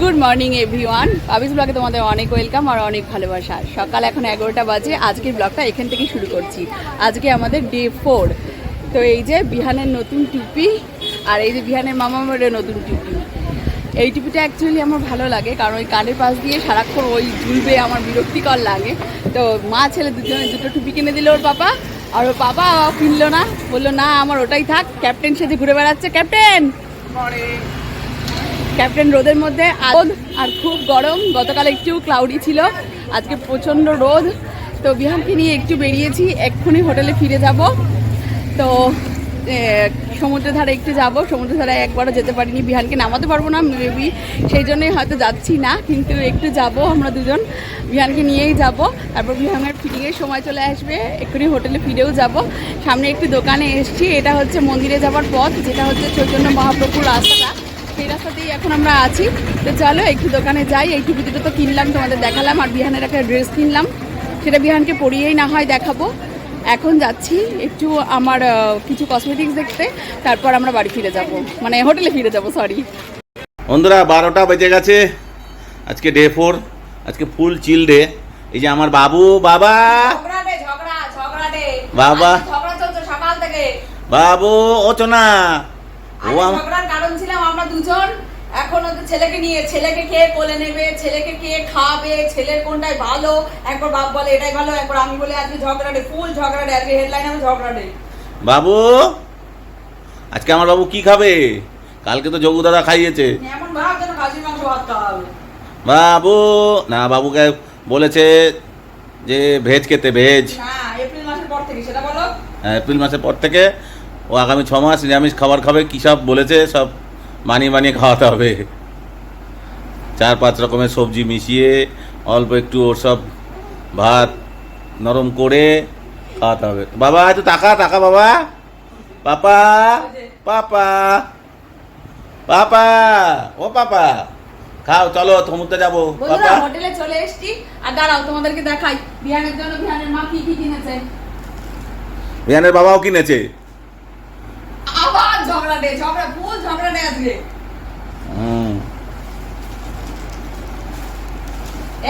Good morning everyone পাবিস ব্লগে তোমাদের অনেক ওয়েলকাম আর অনেক ভালোবাসা। সকাল এখন এগারোটা বাজে, আজকের ব্লগটা এখান থেকে শুরু করছি। আজকে আমাদের ডে ফোর তো এই যে বিহানের নতুন টুপি আর এই যে বিহানের মামা মেয়ের নতুন টুপি এই টুপিটা অ্যাকচুয়ালি আমার ভালো লাগে, কারণ ওই কানের পাশ দিয়ে সারাক্ষণ ওই ঝুলবে আমার বিরক্তিকর লাগে। তো মা ছেলে দুজনে দুটো টুপি কিনে দিল ওর পাপা, আর ওর পাপা কিনলো না, বলল, না, আমার ওটাই থাক ক্যাপ্টেন সেজে ঘুরে বেড়াচ্ছে ক্যাপ্টেন ক্যাপ্টেন রোদের মধ্যে আর আর খুব গরম। গতকাল একটু ক্লাউডি ছিল। আজকে প্রচণ্ড রোদ। তো বিহানকে নিয়ে একটু বেরিয়েছি। এক্ষুনি হোটেলে ফিরে যাব। তো সমুদ্রের ধারে একটু যাব। সমুদ্রের ধারে একবারও যেতে পারিনি। বিহানকে নামাতে পারব না মেবি সেই জন্যই হয়তো যাচ্ছি না, কিন্তু একটু যাব আমরা দুজন। বিহানকে নিয়েই যাব। তারপর বিহানের ফিটিংয়ের সময় চলে আসবে। এক্ষুনি হোটেলে ফিরেও যাব। সামনে একটি দোকানে এসেছি। এটা হচ্ছে মন্দিরে যাওয়ার পথ, যেটা হচ্ছে চৈতন্য মহাপ্রভুর রাস্তাটা সেই রাস্তাতেই এখন আমরা আছি। তো চলো একটু দোকানে যাই। এই টুপি দুটো তো কিনলাম তোমাদের দেখালাম আর বিহানের একটা ড্রেস কিনলাম। সেটা বিহানকে পরিয়েই না হয় দেখাবো। এখন যাচ্ছি একটু আমার কিছু কসমেটিক্স দেখতে। তারপর আমরা বাড়ি ফিরে যাব। মানে হোটেলে ফিরে যাব সরি বন্ধুরা বারোটা বেজে গেছে। আজকে ডে ফোর আজকে ফুল চিল ডে এই যে আমার বাবু বাবা! বাবা। বাবু ও চোনা ও ঝগড়ার কারণ ছিলাম আমরা দুজন। এখন ওদের ছেলেকে নিয়ে ছেলেকে খেয়ে কোলে নেবে? ছেলেকে খেয়ে খাবে? ছেলের কোনটাই ভালো? একবার বাপ বলে এটাই ভালো। একবার আমি বলে আজকে ঝগড়াটে ফুল ঝগড়াটে আজকে হেডলাইন আমি ঝগড়াটে বাবু আজকে আমার বাবু কি খাবে? কালকে তো যোগু দাদা খাইয়েছে। এমন ভাব যেন খাসির মাংস ভাত খাওয়া হবে। বাবু না বাবুকে বলেছে যে ভেজ খেতে ভেজ। এপ্রিল মাসের পর থেকে সেটা বলো। হ্যাঁ, এপ্রিল মাসের পর থেকে ও আগামী ছ মাস নিরামিষ খাবার খাবে কী সব বলেছে? সব মানিয়ে মানিয়ে খাওয়াতে হবে। চার পাঁচ রকমের সবজি মিশিয়ে অল্প একটু ওর সব ভাত নরম করে খাওয়াতে হবে। বাবা একটু টাকা টাকা বাবা। পাপা পাপা। পাপা ও পাপা। খাও চলো সমুদ্রে যাব। বন্ধুরা হোটেলে চলে এসেছি। আর দাঁড়াও তোমাদেরকে দেখাই। বিহানের জন্য বিহানের মা কি কি কিনেছে? বিহানের বাবাও কিনেছে। আবার ঝগড়াটে ঝগড়া ফুল ঝগড়াটে আজকে।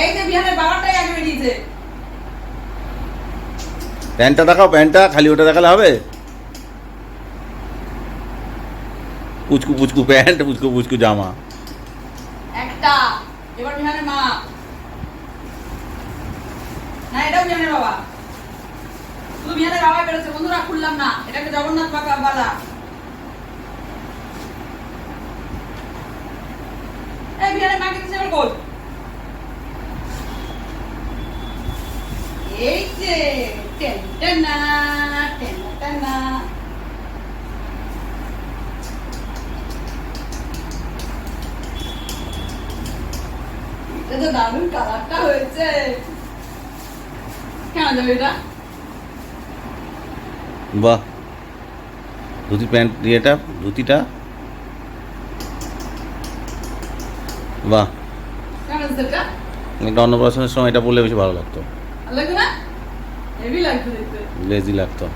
এই যে বিহানের বাবারটাই আগে বেরিয়েছে। প্যান্টটা দেখাও প্যান্টটা খালি ওটা দেখালে হবে? পুচকু পুচকু প্যান্ট পুচকু পুচকু জামা। একটা এবার বিহানের মা। না এটাও বিহানের বাবা। শুধু বিহানের বাবা বেরোচ্ছে বন্ধুরা খুললাম না। এটাকে জগন্নাথ বালা। এই বিহানের মা কিন্তু আমার টেনটেনা এটা তো দারুণ কালারটা হয়েছে। কেমন যাবে এটা? বাহ। ধুতি প্যান্ট ইয়েটা, ধুতিটা বাহ। এটা অন্নপ্রাশনের সময় এটা বললে বেশি ভালো লাগতো। লেজি লাগতো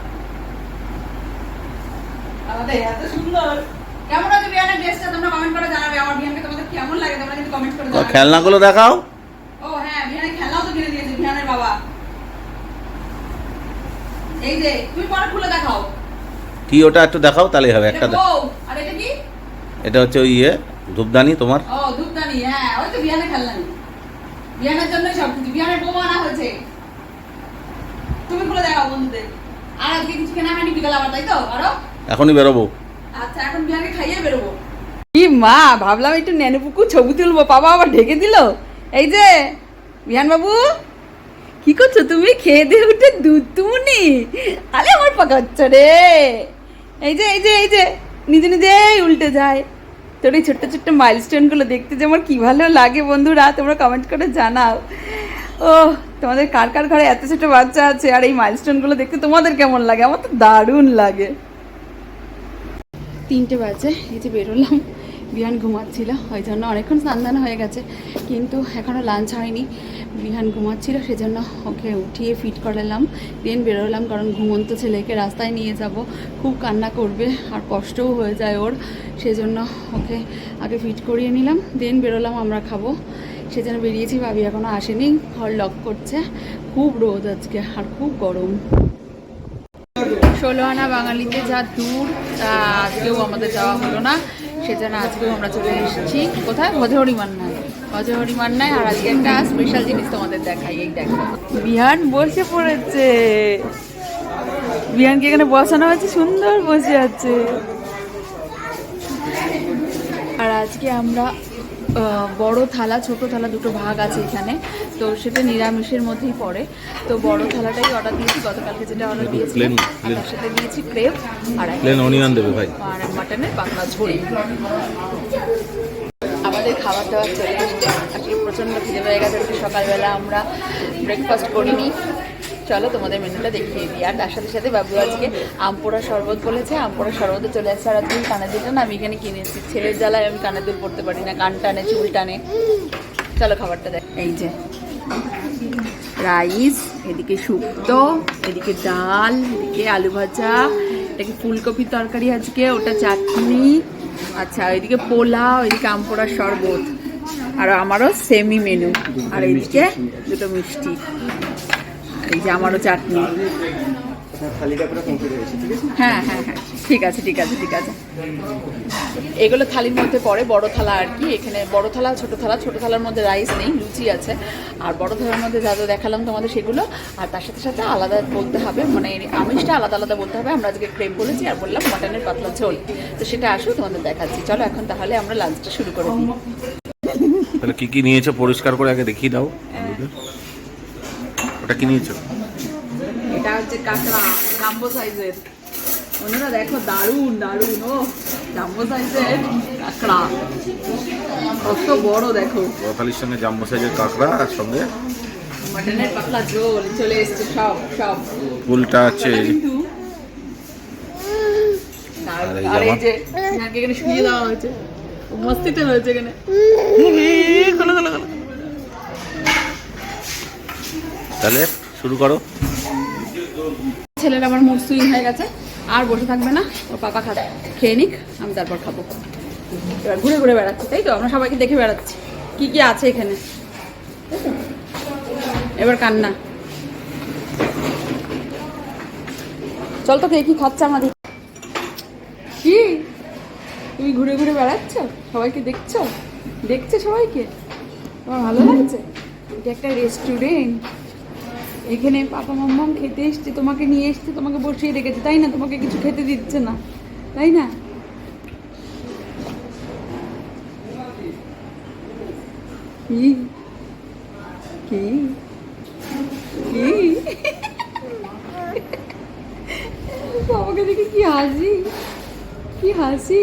খেলনাগুলো দেখাও। ও হ্যাঁ খেলনাও তো কিনে দিয়েছে বিয়ানের বাবা। এই যে তুমি পরে খুলে দেখাও। কি ওটা একটু দেখাও তাহলেই হবে একটা আর এটা কি? এটা হচ্ছে ওই ইয়ে। ধূপদানি তোমার? ও ধূপদানি হ্যাঁ ওই তো বিয়ানের খেলনানি বিয়ানের জন্যই সব কিছু বিয়ানের বউ আনা হয়েছে। তুমি খুলে দেখাও বন্ধুদের। আর আজকে কিছু কেনাকাটি বিকাল আবার তাই তো আরও? এখনই বেরোবো। আচ্ছা এখন খাইয়ে বেরোবো। কি মা ভাবলাম একটু নেনুপুকু ছবি তুলবো বাবা আবার ঢেকে দিল। এই যে বিহান বাবু কি করছ তুমি? খেয়ে দিয়ে উঠে দুধ তুমনি। আরে আমার পাকাচ্ছ রে। এই যে এই যে এই যে নিজে নিজেই উল্টে যায়। তোর এই ছোট্ট ছোট্ট মাইলস্টোনগুলো দেখতে যে আমার কী ভালো লাগে বন্ধুরা, তোমরা কমেন্ট করে জানাও। ও তোমাদের কার কার ঘরে এত ছোট বাচ্চা আছে আর এই মাইলস্টোনগুলো দেখতে তোমাদের কেমন লাগে? আমার তো দারুণ লাগে। তিনটে বাজে, এই যে বেরোলাম। বিহান ঘুমাচ্ছিল ওই জন্য অনেকক্ষণ স্নান হয়ে গেছে, কিন্তু এখনও লাঞ্চ হয়নি। বিহান ঘুমাচ্ছিল, সেজন্য ওকে উঠিয়ে ফিট করালাম দেন বেরোলাম, কারণ ঘুমন্ত ছেলেকে রাস্তায় নিয়ে যাব। খুব কান্না করবে, আর কষ্টও হয়ে যায় ওর, সেজন্য ওকে আগে ফিট করিয়ে নিলাম, দেন বেরোলাম, আমরা খাব। সেজন্য বেরিয়েছি, ভাবি এখনও আসেনি, ঘর লক করছে। খুব রোদ আজকে, আর খুব গরম। ষোলো আনা বাঙালিতে যা দূর, তা আজকেও আমাদের যাওয়া হলো না। সেজন্য আজকেও আমরা চলে এসেছি। কোথায়? ভজহরি মান্নায় ভজহরি মান্নায় আর আজকে একটা স্পেশাল জিনিস তোমাদের দেখাই, এই দেখো। বিহান বসে পড়েছে। বিহানকে এখানে বসানো হয়েছে, সুন্দর বসে আছে। আর আজকে আমরা বড় থালা ছোট থালা দুটো ভাগ আছে এখানে। তো সেটা নিরামিষের মধ্যেই পড়ে। তো বড় থালাটাই অর্ডার দিয়েছি গতকালকে যেটা অর্ডার দিয়েছি তার সাথে দিয়েছি ক্রেপ আর প্লেন অনিয়ন দেবে ভাই। আর মাটনের পাতলা ঝোল। আমাদের খাবার দাবার চলে এসছে আজকে প্রচণ্ড খিদে পেয়ে গেছে সকালবেলা আমরা ব্রেকফাস্ট করিনি। চলো তোমাদের মেনুটা দেখিয়ে দিই। আর তার সাথে সাথে বাবু আজকে আমপোড়া শরবত বলেছে আমপোড়া শরবতে চলে আসছে আর আজকে কানের দুলটা না আমি এখানে কিনেছি ছেলের জ্বালায় আমি কানের দুল পড়তে পারি না কান টানে চুল টানে। চলো খাবারটা দেখ। এই যে রাইস এদিকে শুক্তো এদিকে ডাল এদিকে আলু ভাজা এটাকে ফুলকপির তরকারি আজকে ওটা চাটনি। আচ্ছা এদিকে পোলাও এদিকে আমপোড়ার শরবত। আর আমারও সেমি মেনু আর এদিকে দুটো মিষ্টি। এই যে আমারও চাটনি। হ্যাঁ হ্যাঁ হ্যাঁ। ঠিক আছে ঠিক আছে ঠিক আছে। এগুলো থালির মধ্যে পড়ে, বড় থালা আর কি। এখানে বড় থালা, ছোট থালা। ছোট থালার মধ্যে রাইস নেই, লুচি আছে। আর বড় থালার মধ্যে যা যা দেখালাম তোমাদের সেগুলো। আর তার সাথে সাথে আলাদা বলতে হবে মানে আমিষটা আলাদা আলাদা বলতে হবে। আমরা আজকে ক্রেপ বলেছি আর বললাম মাটনের পাতলা ঝোল। তো সেটা আসো, তোমাদের দেখাচ্ছি। চলো এখন তাহলে আমরা লাঞ্চটা শুরু করে তাহলে কি কি নিয়েছো পরিষ্কার করে আগে দেখিয়ে দাও। ওটা কি নিয়েছো? এটা হচ্ছে কাঁকড়া জাম্বো সাইজের। ওনারা দেখো দারুণ দারুণ ও জাম্বো সাইজের কাঁকড়া। কত বড় দেখো। বড়থালির সঙ্গে জাম্বো সাইজের কাঁকড়া আর সঙ্গে? মাটনের পাতলা ঝোল চলে এসছে সব সব। ফুলটা আছে। আর এই? যে এখানে শুয়ে দেওয়া হয়েছে। মস্তিতে হয়েছে এখানে খোলো, খোলো, খোলো। তাহলে শুরু করো। ছেলের আমার মুড সুইং হয়ে গেছে, আর বসে থাকবে না। ও পাপা খাবে খেয়ে নিক, আমি তারপর খাব। এবার ঘুরে ঘুরে বেড়াচ্ছি, তাই তো? আমরা সবাইকে দেখে বেড়াচ্ছি, কি কি আছে এখানে। এবার কান্না। চল তো কে কি খাচ্ছে আমাদের। কি? তুমি ঘুরে ঘুরে বেড়াচ্ছ? সবাইকে দেখছ? দেখছে সবাইকে? তোমার ভালো লাগছে? এটা একটা রেস্টুরেন্ট এখানে পাপা মাম্মাম খেতে এসছে, তোমাকে নিয়ে এসছে, তোমাকে বসিয়ে রেখেছে। তাই না? তোমাকে কিছু খেতে দিচ্ছে না। তাই না? কি? কি? কি বাবাকে দেখে কি হাসি কি হাসি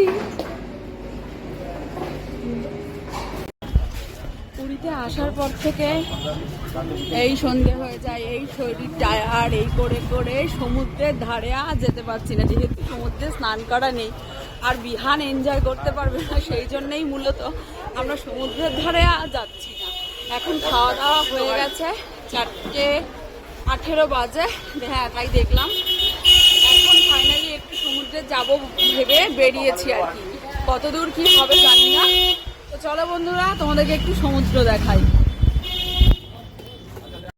পুরীতে আসার পর থেকে এই সন্ধে হয়ে যায়, এই শরীর টায়ার, এই করে করে সমুদ্রের ধারে আর যেতে পারছি না, যেহেতু সমুদ্রে স্নান করা নেই আর বিহান এনজয় করতে পারবে না, সেই জন্যেই মূলত আমরা সমুদ্রের ধারে আর যাচ্ছি না। এখন খাওয়া দাওয়া হয়ে গেছে, চারটে আঠেরো বাজে হ্যাঁ তাই দেখলাম। এখন ফাইনালি একটু সমুদ্রে যাব ভেবে বেরিয়েছি আর কি। কত দূর কি হবে জানি না। তো চলো বন্ধুরা, তোমাদেরকে একটু সমুদ্র দেখাই।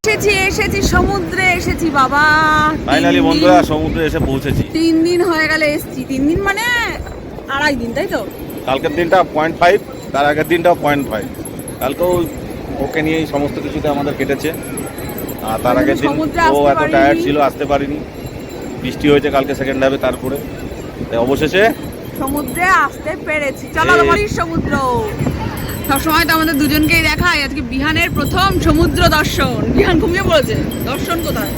এসেছি এসেছি সমুদ্রে এসেছি বাবা। ফাইনালি বন্ধুরা সমুদ্রে এসে পৌঁছেছি। তিন দিন হয়ে গেলে এসেছি। তিন দিন মানে আড়াই দিন তাই তো? কালকের দিনটা পয়েন্ট ফাইভ তার আগের দিনটাও পয়েন্ট ফাইভ কালকেও ওকে নিয়েই সমস্ত কিছুতে আমাদের কেটেছে। আর তার আগের দিন সমুদ্রে ও এত। টায়ার্ড ছিল আসতে পারিনি। বৃষ্টি হয়েছে কালকে সেকেন্ড হাফে তারপরে। তাই অবশেষে সমুদ্রে আসতে পেরেছি। চলো সমুদ্র। সবসময় তো আমাদের দুজনকেই দেখায় আজকে বিহানের প্রথম সমুদ্র দর্শন। বিহান ঘুমিয়ে পড়েছে। দর্শন কোথায়?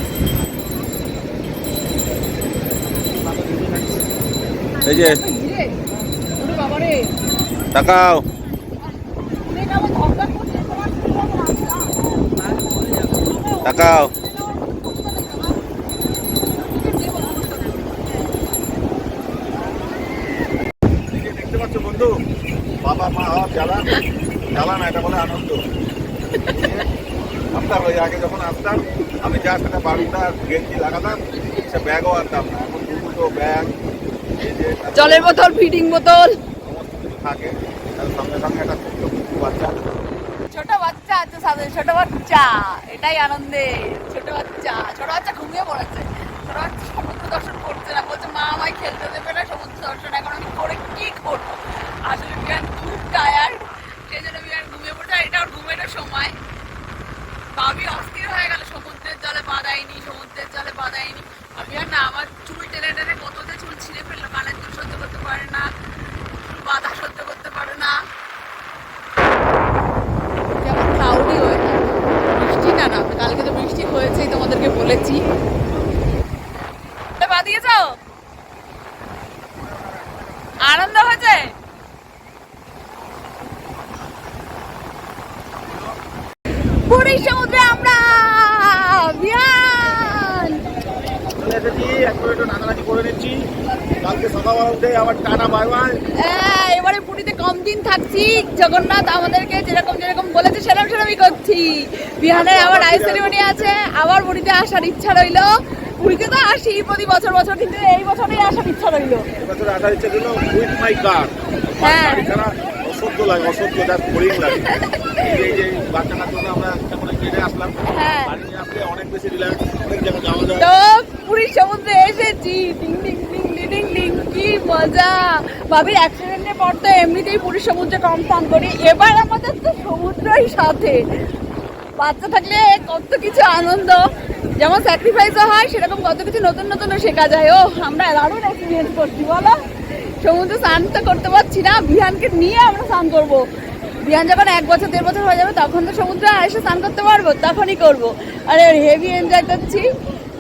এই যে। তাকাও। তাকাও। দেখতে মা খাওয়ার জ্বালা। জ্বালা না এটা বলে আনন্দ। আমরা ওই আগে যখন আসতাম আমি যার সাথে বাড়িটা গেঞ্জি লাগাতাম সে ব্যাগও আনতাম না। এখন দুটো ব্যাগ জলের বোতল ফিডিং বোতল। থাকে। সঙ্গে সঙ্গে একটা কুকুর বাচ্চা। ছোট বাচ্চা আছে সাথে ছোট বাচ্চা এটাই আনন্দে। ছোট বাচ্চা ছোট বাচ্চা ঘুমিয়ে পড়েছে। ছোট বাচ্চা সমুদ্র দর্শন করছে না বলছে মা আমায় খেলতে দেবে না সমুদ্র দর্শন এখন আমি করে কি করব? আসলে বিয়ান খুব টায়ার্ড সেই জন্য বিয়ান ঘুমিয়ে পড়ছে এটা ওর ঘুমের সময়। ভাবি অস্থির হয়ে গেল। সমুদ্রের জলে বাদায়নি সমুদ্রের জলে বাদায়নি আর বিয়ান না, আমার চুল টেনে টেনে কত চুল ছিঁড়ে ফেলল। কানের চুল সহ্য করতে পারে না। চুল সহ্য করতে পারে না। যেমন ক্লাউডি না না, কালকে তো বৃষ্টি হয়েছেই তোমাদেরকে বলেছি। বাদিয়ে যাও। আনন্দ হয়েছে? পুরী সমুদ্রে আমরা বিয়ান চলে এসেছি একটু নাচানাচি করে নিচ্ছি। কালকে সকালবেলা উঠে আবার টাটা বাই বাই। হ্যাঁ, এবারে পুরীতে কম দিন থাকছি। জগন্নাথ আমাদেরকে যেরকম যেরকম বলেছে সেরকম সেরকমই করছি। বিহানে আবার আই সেরিমনি আছে আবার পুরীতে আসার ইচ্ছা রইল। পুরীতে তো আসি প্রতি বছর বছর কিন্তু এই বছরেই আসার ইচ্ছা রইল। এবছর আসার ইচ্ছে ছিল উইথ মাই কার হ্যাঁ। অসহ্য লাগে অসহ্য যা বোরিং লাগে। এই যে- জন্য আমরা আসলাম। হ্যাঁ। বাড়ি আসলে অনেক বেশি রিল্যাক্স অনেক যাওয়া যায়। তো পুরীর সমুদ্রে এসেছি। ডিং ডিং ডিং ডিং ডিং ডিং কি মজা। অ্যাক্সিডেন্টের পর তো এমনিতেই পুরীর সমুদ্রে কনফার্ম করি। এবার আমাদের তো সমুদ্রই সাথে। বাচ্চা থাকলে কত কিছু আনন্দ। যেমন স্যাক্রিফাইসও হয় সেরকম কত কিছু নতুন নতুনও শেখা যায়। ও আমরা দারুণ এক্সপিরিয়েন্স করছি বলো। সমুদ্রে স্নান তো করতে পারছি না, বিহানকে নিয়ে আমরা স্নান করব। বিহান যখন এক বছর, দেড় বছর হয়ে যাবে, তখন তো সমুদ্রে এসে স্নান করতে পারব, তখনই করব। আরে হেভি এনজয় করছি।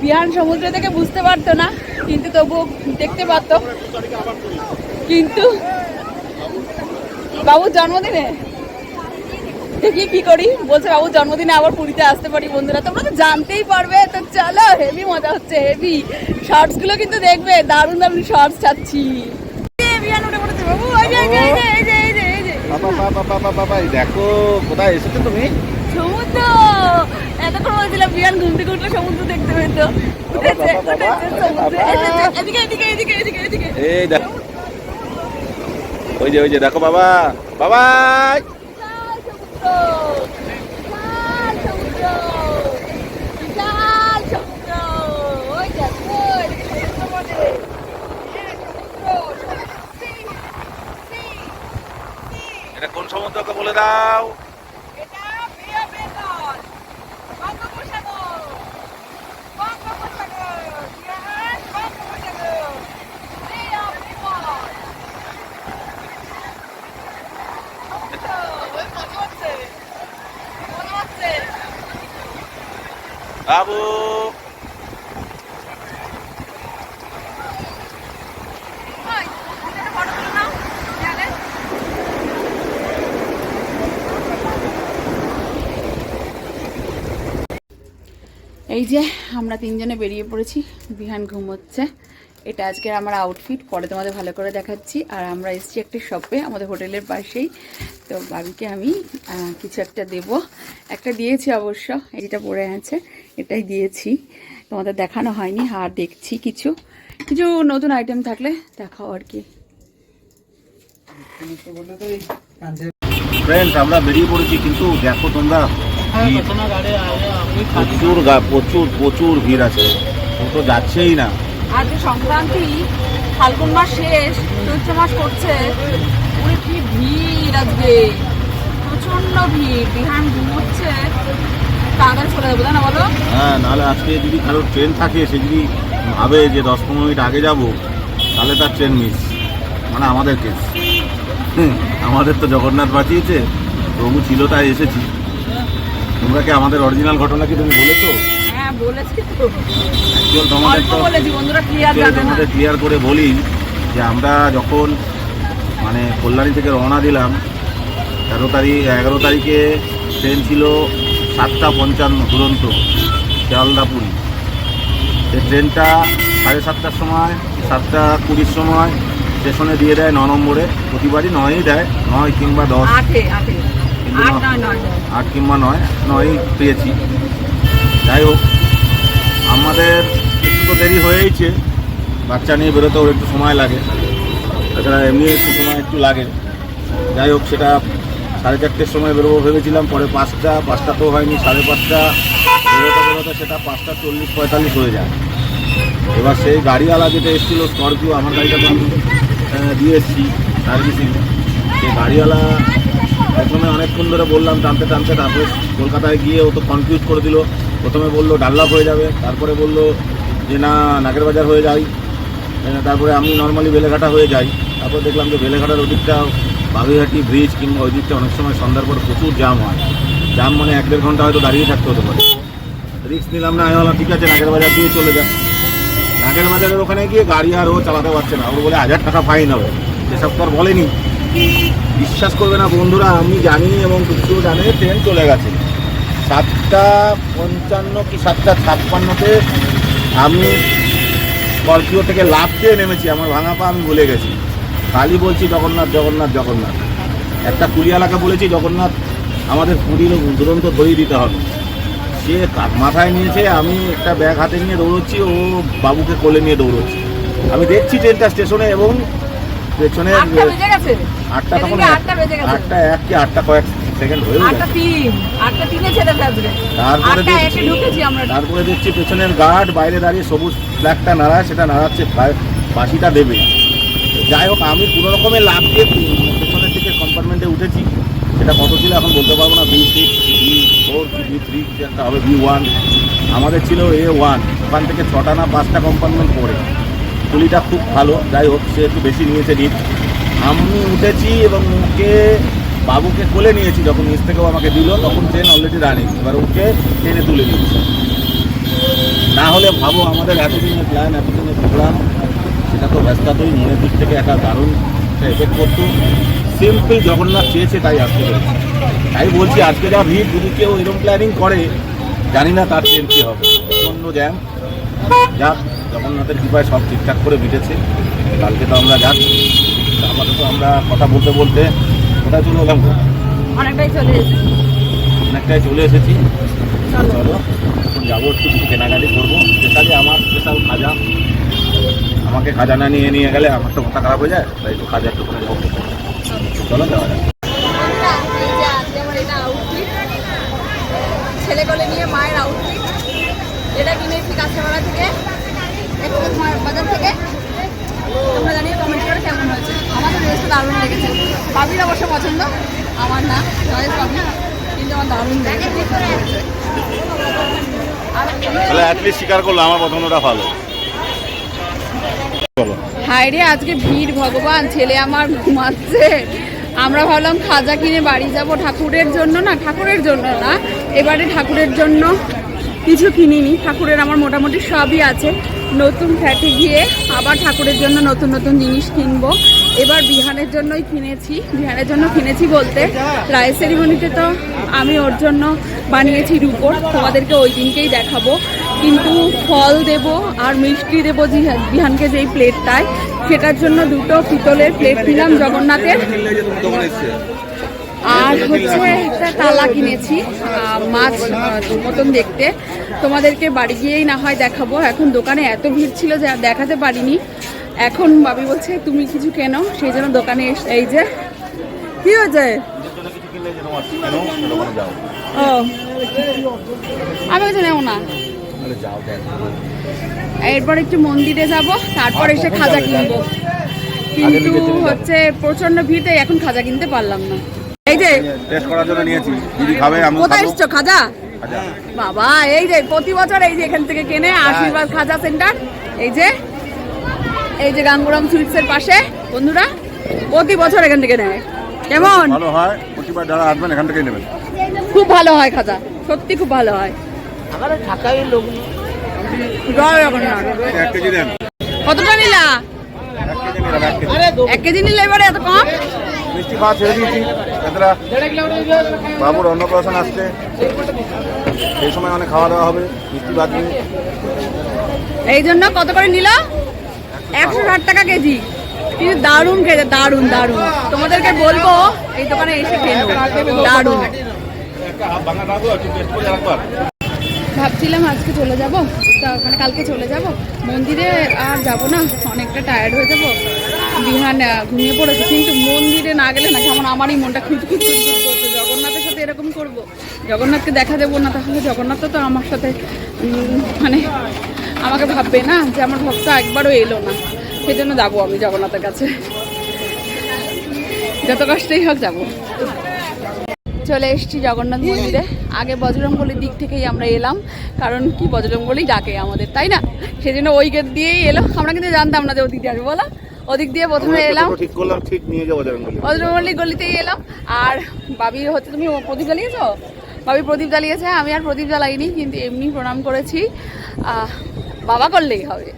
বিহান সমুদ্র থেকে বুঝতে পারতো না, কিন্তু তবু দেখতে পারতো। কিন্তু বাবুর জন্মদিনে, দেখি কি করি? বলছে বাবুর জন্মদিনে আবার পুরীতে আসতে পারি বন্ধুরা। তোমরা তো জানতেই পারবে, তো চলো হেভি মজা হচ্ছে হেভি শর্টসগুলো কিন্তু দেখবে, দারুণ দারুণ শর্টস চাচ্ছি দেখো কোথায় এসেছ তুমি? সমুদ্র! এতক্ষণ বলছিলাম বিয়ান ঘুম থেকে উঠলে সমুদ্র দেখতে পেতো। এই দেখো। ওই যে ওই যে দেখো বাবা বাবা বিশাল সমুদ্র বিশাল সমুদ্র বিশাল সমুদ্র ওই দেখো এদিকে সমুদ্র বলে হ্যাঁ, সমুদ্র sea, sea, sea। এটা কোন সমুদ্রকে বলে দাও। এটা বে অফ বেঙ্গল বঙ্গোপসাগর বঙ্গোপসাগর বিহার বঙ্গোপসাগর বে অফ বেঙ্গল ওই মজা হচ্ছে মজা হচ্ছে বাবু ওই এটা ফটো তুলে নাও জানে এই যে আমরা তিনজনে বেরিয়ে পড়েছি, বিহান ঘুমোচ্ছে। এটা আজকের আমার আউটফিট পরে তোমাদের ভালো করে দেখাচ্ছি। আর আমরা এসেছি একটা শপে আমাদের হোটেলের পাশেই। তো বাবিকে আমি কিছু একটা দেব। একটা দিয়েছি অবশ্য, এইটা পরে আছে, এটাই দিয়েছি। তোমাদের দেখানো হয়নি, আর দেখছি কিছু। কিছু নতুন আইটেম থাকলে দেখাও আর কি। আমরা বেরিয়ে পড়েছি, কিন্তু দেখো তোমরা ভিড়। প্রচুর প্রচুর প্রচুর ভিড় আছে। ও তো যাচ্ছেই না। আজকে সংক্রান্তি ফাল্গুন মাস শেষ চৈত্র মাস করছে পুরো কি ভিড় আজকে। প্রচণ্ড ভিড়। বিহান ঘুমোচ্ছে। তাড়াতাড়ি চলে যাব না বলো? হ্যাঁ নাহলে আজকে যদি কারও ট্রেন থাকে সে যদি ভাবে যে দশ পনেরো মিনিট আগে যাব তাহলে তার ট্রেন মিস। মানে আমাদের কেস আমাদের তো জগন্নাথ বাঁচিয়েছে প্রভু ছিল তাই এসেছি। তোমরা কি আমাদের অরিজিনাল ঘটনা কি তুমি বলেছ? হ্যাঁ বলেছি তো। অ্যাকচুয়াল তোমাদের তো বলেছি বন্ধুরা ক্লিয়ার জানে না। তোমাদের ক্লিয়ার করে বলি যে আমরা যখন মানে কল্যাণী থেকে রওনা দিলাম তেরো তারিখ এগারো তারিখে ট্রেন ছিল সাতটা পঞ্চান্ন দুরন্ত শিয়ালদা পুরী সেই ট্রেনটা সাড়ে সাতটার সময় সাতটা কুড়ির সময় স্টেশনে দিয়ে দেয় ন নম্বরে। প্রতিবারই নয়ই দেয় নয় কিংবা দশ। আটে আটে। আট নয় নয়। নয়। কিংবা নয় নয়ই পেয়েছি। যাই হোক আমাদের একটু তো দেরি হয়েইছে। বাচ্চা নিয়ে বেরোতেও একটু সময় লাগে। তাছাড়া এমনি একটু সময় একটু লাগে। যাই হোক সেটা সাড়ে চারটের সময় বেরোবো ভেবেছিলাম পরে পাঁচটা পাঁচটা তো হয়নি সাড়ে পাঁচটা। বেরোতে বেরোতে সেটা পাঁচটা চল্লিশ পঁয়তাল্লিশ হয়ে যায়। এবার সেই গাড়িওয়ালা যেটা এসেছিল স্করপিও আমার গাড়িটা তো আমি দিয়ে এসেছি সার্ভিসিং সেই গাড়িওয়ালা প্রথমে অনেকক্ষণ ধরে বললাম, টানতে টানতে তারপরে কলকাতায় গিয়ে ও তো কনফিউজ করে দিল। প্রথমে বলল ডাল্লাপ হয়ে যাবে। তারপরে বলল যে, না, নাগের বাজার হয়ে যাই তারপরে আমি নর্মালি বেলেঘাটা হয়ে যাই। তারপর দেখলাম যে, বেলেঘাটার ওদিকটা বাগুইহাটি ব্রিজ কিংবা ওই দিকটা অনেক সময় সন্ধ্যার পর প্রচুর জাম হয়। জাম মানে এক দেড় ঘণ্টা হয়তো দাঁড়িয়ে থাকতে হতে পারে। রিক্স নিলাম না আমি বললাম ঠিক আছে, নাগের বাজার দিয়ে চলে যা। নাগের বাজারের ওখানে গিয়ে গাড়ি আর ও চালাতে পারছে না। ওর বলে, হাজার টাকা ফাইন হবে। সেসব তো আর বলেনি। বিশ্বাস করবে না বন্ধুরা, আমি জানি এবং কিছু জানে ট্রেন চলে গেছে। সাতটা পঞ্চান্ন কি সাতটা ছাপ্পান্নতে আমি স্করপিও থেকে লাভ দিয়ে নেমেছি, আমার ভাঙা পা আমি ভুলে গেছি। খালি বলছি জগন্নাথ জগন্নাথ জগন্নাথ। একটা কুলিয়ালাকে বলেছি, জগন্নাথ, আমাদের পুরীর দুরন্ত ধরিয়ে দিতে হবে। সে কাক মাথায় নিয়েছে, আমি একটা ব্যাগ হাতে নিয়ে দৌড়চ্ছি, ও বাবুকে কোলে নিয়ে দৌড়চ্ছি। আমি দেখছি ট্রেনটা স্টেশনে এবং পেছনে আটটা গেছে তখন আটটা বেজে গেছে। আটটা এক কি আটটা কয়েক সেকেন্ড হয়ে আটটা তিন আটটা তিনে ছেড়েছে আজকে তারপরে দেখছি ঢুকেছি আমরা। তারপরে দেখছি পেছনের গার্ড বাইরে দাঁড়িয়ে সবুজ ফ্ল্যাগটা নাড়ায় সেটা নাড়াচ্ছে বাসিটা দেবে। যাই হোক আমি কোনো রকমের লাভ দিয়ে পেছনের থেকে কম্পার্টমেন্টে উঠেছি। সেটা কত ছিল এখন বলতে পারব না। বি সিক্স বি ফোর কি বি থ্রি একটা হবে বি ওয়ান আমাদের ছিল এ ওয়ান ওখান থেকে ছটা না পাঁচটা কম্পার্টমেন্ট পড়ে। কুলিটা খুব ভালো। যাই হোক সে একটু বেশি নিয়েছে নিট আমি উঠেছি এবং ওকে, বাবুকে কোলে নিয়েছি। যখন নিচ থেকেও আমাকে দিল, তখন ট্রেন অলরেডি রানিং এবার ওকে ট্রেনে তুলে নিয়েছি। না হলে ভাবো আমাদের এতদিনের প্ল্যান এতদিনের প্রোগ্রাম সেটা তো ব্যস্তাতই, মনের দিক থেকে একটা দারুণ এফেক্ট করতো। সিম্পল জগন্নাথ চেয়েছে, তাই আসতে তাই বলছি, আজকে যা ভিড়, যদি কেউ এরকম প্ল্যানিং করে, জানি না তার ট্রেন কী হবে। প্রচণ্ড জ্যাম যাক, জগন্নাথের কৃপায় সব ঠিকঠাক করে মিটেছে। কালকে তো আমরা যাচ্ছি। আপাতত আমরা কথা বলতে বলতে কোথায় চলে এলাম অনেকটাই চলে এসেছি। অনেকটাই চলে এসেছি। চলো। এখন যাব একটু কিছু কেনাকাটি করব। স্পেশালি আমার স্পেশাল খাজা। আমাকে খাজানা নিয়ে নিয়ে গেলে আমার তো মাথা খারাপ হয়ে যায় তাই একটু খাজা একটু করে নেব। চলো যাওয়া যাক এই যে আজকে আমার এটা আউটফিট ছেলে কোলে নিয়ে মায়ের আউটফিট এটা কিনেছি কাঁচাপাড়া থেকে একটু মায়ের বাজার থেকে তোমরা জানিয়ে কমেন্ট করে কেমন হয়েছে আমার তো ড্রেসটা দারুণ লেগেছে বাবির অবশ্য পছন্দ আমার না চয়েস বাবি কিন্তু আমার দারুণ লেগেছে আর তাহলে অ্যাটলিস্ট স্বীকার করল আমার পছন্দটা ভালো। হায় রে, আজকে ভিড়, ভগবান, ছেলে আমার ঘুমাচ্ছে। আমরা ভাবলাম খাজা কিনে বাড়ি যাব ঠাকুরের জন্য না, ঠাকুরের জন্য না, এবারে ঠাকুরের জন্য কিছু কিনিনি। ঠাকুরের আমার মোটামুটি সবই আছে। নতুন ফ্ল্যাটে গিয়ে আবার ঠাকুরের জন্য নতুন নতুন জিনিস কিনবো। এবার বিহানের জন্যই কিনেছি বিহানের জন্য কিনেছি বলতে। রায় সেরিমনিতে তো আমি ওর জন্য বানিয়েছি রুপোর, তোমাদেরকে ওই দিনকেই দেখাবো। কিন্তু ফল দেব আর মিষ্টি দেবো বিহানকে যেই প্লেটটায় সেটার জন্য দুটো পিতলের প্লেট নিলাম জগন্নাথের। আর হচ্ছে একটা তালা কিনেছি মাছ মতন দেখতে। তোমাদেরকে বাড়ি গিয়েই না হয় দেখাবো, এখন দোকানে এত ভিড় ছিল যে দেখাতে পারিনি। এখন বাবি বলছে তুমি কিছু কেনো? সেই জন্য দোকানে এস- এই যে কি হয়েছে? ও আমি কিছু নেব না। এরপর একটু মন্দিরে যাব তারপর এসে খাজা কিনবো। কিন্তু হচ্ছে প্রচণ্ড ভিড় এখন খাজা কিনতে পারলাম না। এই যে টেস্ট করার জন্য নিয়েছি। দিদি খাবে আমি কোথায় এসছো খাজা? বাবা এই যে প্রতি বছর এই যে এখান থেকে কেনে আশীর্বাদ খাজা সেন্টার। এই যে এই যে গাঙ্গুরাম সুইটসের পাশে বন্ধুরা প্রতি বছর এখান থেকে নেয়। কেমন? ভালো হয় প্রতিবার যারা আসবেন এখান থেকেই নেবেন। খুব ভালো হয় খাজা সত্যি খুব ভালো হয়। জয় জগন্নাথ। এক কেজি দেন কতটা নিলা? এক কেজি নিলাম এক কেজি। এক কেজি নিলে এবারে এত কম? মিষ্টি খাওয়া ছেড়ে দিয়েছি যাত্রা বাবুর অন্নপ্রাশন আসছে। সেই সময় অনেক খাওয়া দাওয়া হবে মিষ্টি বাদ এই জন্য কত করে নিল? একশো ষাট টাকা কেজি। কিন্তু দারুণ খেতে, দারুণ দারুণ। তোমাদেরকে বলব, এই দোকানে এসে খেলো দারুণ। ভাবছিলাম আজকে চলে যাব। মানে কালকে চলে যাব। মন্দিরে আর যাব না, অনেকটা টায়ার্ড হয়ে যাব। বিহান ঘুমিয়ে পড়েছে। কিন্তু মন্দিরে না গেলে না যেমন আমারই মনটা খুঁজখুজ করতো জগন্নাথের সাথে এরকম করব। জগন্নাথকে দেখা দেবো না, তাহলে জগন্নাথ তো আমার সাথে মানে আমাকে ভাববে না যে আমার ভক্ত একবারও এলো না। সেজন্য যাব আমি জগন্নাথের কাছে। যত কষ্টই হোক যাব। চলে এসেছি জগন্নাথ মন্দিরে। আগে বজরঙ্গলির দিক থেকেই আমরা এলাম। কারণ কি বজরঙ্গলি ডাকে আমাদের তাই না? সেজন্য ওই গেট দিয়েই এলো। আমরা কিন্তু জানতাম না যে ওদিক দিয়ে আসব বলো? ওদিক দিয়ে প্রথমে এলাম। ঠিক করলাম ঠিক নিয়ে যাব বজরঙ্গলি গলিতেই এলাম। আর বাবি হচ্ছে তুমি প্রদীপ জ্বালিয়েছো? বাবি প্রদীপ জ্বালিয়েছে আমি আর প্রদীপ জ্বালাইনি কিন্তু এমনি প্রণাম করেছি। বাবা করলেই হবে।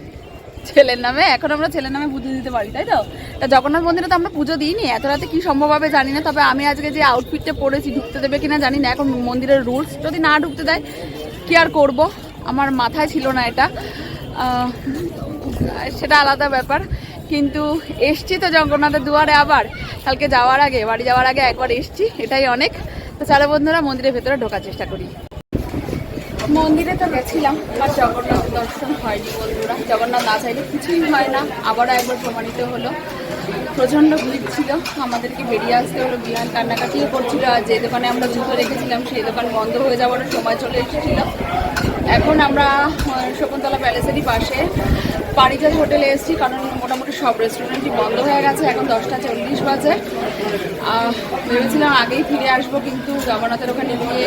ছেলের নামে, এখন আমরা ছেলের নামে পুজো দিতে পারি, তাই তো? তা জগন্নাথ মন্দিরে তো আমরা পুজো দিইনি, এত রাতে কি সম্ভব হবে জানি না, তবে আমি আজকে যে আউটফিটটা পরেছি, ঢুকতে দেবে কিনা জানি না, এখন মন্দিরের রুলস যদি না ঢুকতে দেয়, কি আর করব? আমার মাথায় ছিল না এটা। সেটা আলাদা ব্যাপার, কিন্তু এসছি তো জগন্নাথের দুয়ারে আবার। কালকে যাওয়ার আগে, বাড়ি যাওয়ার আগে একবার এসছি, এটাই অনেক। তো চলো বন্ধুরা, মন্দিরের ভেতরে ঢোকার চেষ্টা করি। মন্দিরে তো গেছিলাম, আর জগন্নাথ দর্শন হয়নি বন্ধুরা। জগন্নাথ না চাইলে কিছুই হয় না আবারও একবার প্রমাণিত হলো। প্রচণ্ড ভিড় ছিল, আমাদেরকে বেরিয়ে আসতে হলো, বিহান কান্নাকাটিও করছিল, আর যে দোকানে আমরা জুতো রেখেছিলাম, সেই দোকান বন্ধ হয়ে যাওয়ার সময় চলে এসেছিল। এখন আমরা শকুন্তলা প্যালেসেরই পাশে। পারিজাত হোটেলে এসেছি, কারণ মোটামুটি সব রেস্টুরেন্টই বন্ধ হয়ে গেছে, এখন দশটা চল্লিশ বাজে। ভেবেছিলাম আগেই ফিরে আসব, কিন্তু জগন্নাথের ওখানে গিয়ে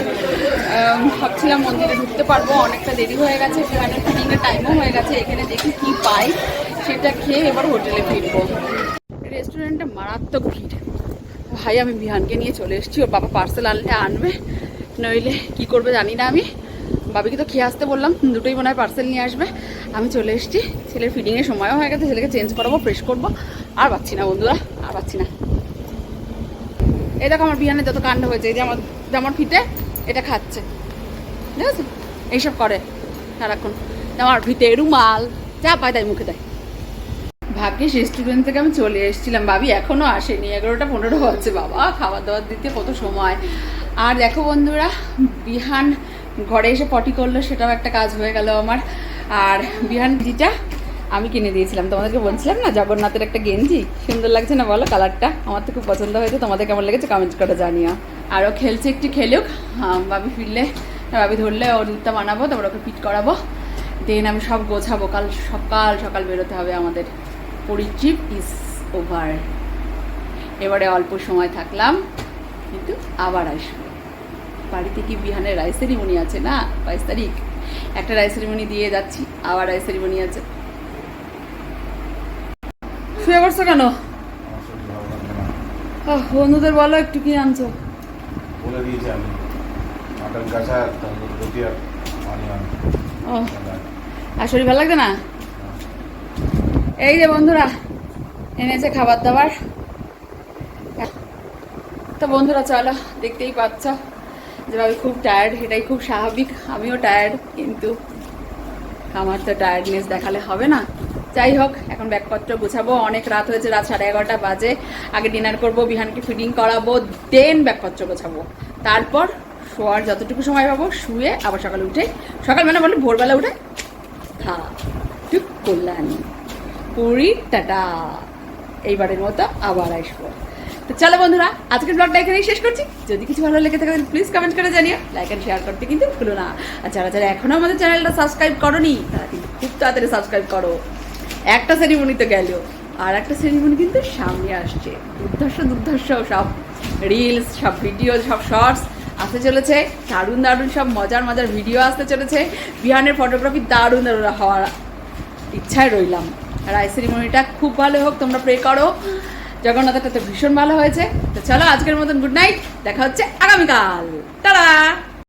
ভাবছিলাম মন্দিরে ঢুকতে পারব, অনেকটা দেরি হয়ে গেছে সেখানে ফিটিংয়ের টাইমও হয়ে গেছে, এখানে দেখি কি পাই, সেটা খেয়ে এবার হোটেলে ফিরবো। রেস্টুরেন্টে মারাত্মক ভিড়। ভাই, আমি বিহানকে নিয়ে চলে এসেছি, ওর বাবা পার্সেল আনলে আনবে, নইলে কি করবে জানি না আমি। বাবিকে তো খেয়ে আসতে বললাম, দুটোই মনে হয় পার্সেল নিয়ে আসবে। আমি চলে এসেছি, ছেলের ফিডিংয়ের সময়ও হয়ে গেছে, ছেলেকে চেঞ্জ করাবো ফ্রেশ করব। আর পাচ্ছি না বন্ধুরা, আর পাচ্ছি না। এই দেখো আমার বিহানে যত কাণ্ড হয়েছে, এই যে আমার জামার ফিতে, এটা খাচ্ছে। ঠিক আছে? এইসব করে সারাক্ষণ। জামার ফিতে রুমাল, যা পায় তাই মুখে দেয়। ভাগ্যিস রেস্টুরেন্ট থেকে আমি চলে এসেছিলাম। ভাবি এখনও আসেনি, এগারোটা পনেরো হচ্ছে বাবা, খাবার দাবার দিতে কত সময়। আর দেখো বন্ধুরা, বিহান ঘরে এসে পটি করল সেটাও একটা কাজ হয়ে গেল আমার। আর বিহান যেটা আমি কিনে দিয়েছিলাম। তোমাদেরকে বলছিলাম না জগন্নাথের একটা গেঞ্জি। সুন্দর লাগছে না বলো কালারটা? আমার তো খুব পছন্দ হয়েছে। তোমাদের কেমন লেগেছে কমেন্ট করে জানিও। আরও খেলছে একটু খেলুক। হ্যাঁ, ভাবি ফিরলে ভাবি ধরলে ওর দুধটা বানাবো তারপর ওকে ফিট করাবো। দেন আমি সব গোছাবো। কাল সকাল সকাল বেরোতে হবে আমাদের। পরিচিপ ইজ ওভার এবারে অল্প সময় থাকলাম কিন্তু আবার আসব। বাড়িতে কি বিহানের রায় সেরিমনি আছে না? বাইশ তারিখ। একটা রায় সেরিমনি দিয়ে যাচ্ছি আবার রায় সেরিমনি আছে। শুয়ে পড়ছো কেন? বন্ধুদের বলো একটু কি আনছো? বলে দিয়েছি আমি। মাটন কাঁচা রুটি আর ও আর শরীর ভালো লাগছে না? এই যে বন্ধুরা এনেছে খাবার দাবার। তো বন্ধুরা চলো দেখতেই পাচ্ছ। যে আমি খুব টায়ার্ড এটাই খুব স্বাভাবিক। আমিও টায়ার্ড কিন্তু আমার তো টায়ার্ডনেস দেখালে হবে না। যাই হোক, এখন ব্যাগপত্র গুছাবো। অনেক রাত হয়েছে, রাত সাড়ে এগারোটা বাজে। আগে ডিনার করব, বিহানকে ফিডিং করাবো দেন ব্যাগপত্র গোছাবো। তারপর শোয়ার যতটুকু সময় পাবো, শুয়ে আবার সকালে উঠে, সকাল মানে বলে ভোরবেলা উঠে হ্যাঁ টুক কল্যাণী। পুরী, টাটা। এইবারের মতো আবার আসব। তো চলো বন্ধুরা, আজকের ব্লগটা এখানেই শেষ করছি। যদি কিছু ভালো লেগে থাকে প্লিজ কমেন্ট করে জানিও। লাইক অ্যান্ড শেয়ার করতে কিন্তু ভুলো না। আর যারা যারা এখনও আমাদের চ্যানেলটা সাবস্ক্রাইব করনি, তারা কিন্তু খুব তাড়াতাড়ি সাবস্ক্রাইব করো। একটা সেরিমনি তো গেল। আর একটা সেরিমনি কিন্তু সামনে আসছে। দুর্ধর্ষ দুর্ধর্ষ সব রিলস সব ভিডিও সব শর্টস আসতে চলেছে। দারুণ দারুণ সব মজার মজার ভিডিও আসতে চলেছে। বিহানের ফটোগ্রাফি দারুণ দারুণ হওয়ার ইচ্ছায় রইলাম। রায় সেরিমনিটা খুব ভালো হোক, তোমরা প্রে করো। জগন্নাথেরটা তো ভীষণ ভালো হয়েছে। তো চলো আজকের মতন গুড নাইট দেখা হচ্ছে আগামীকাল। তারা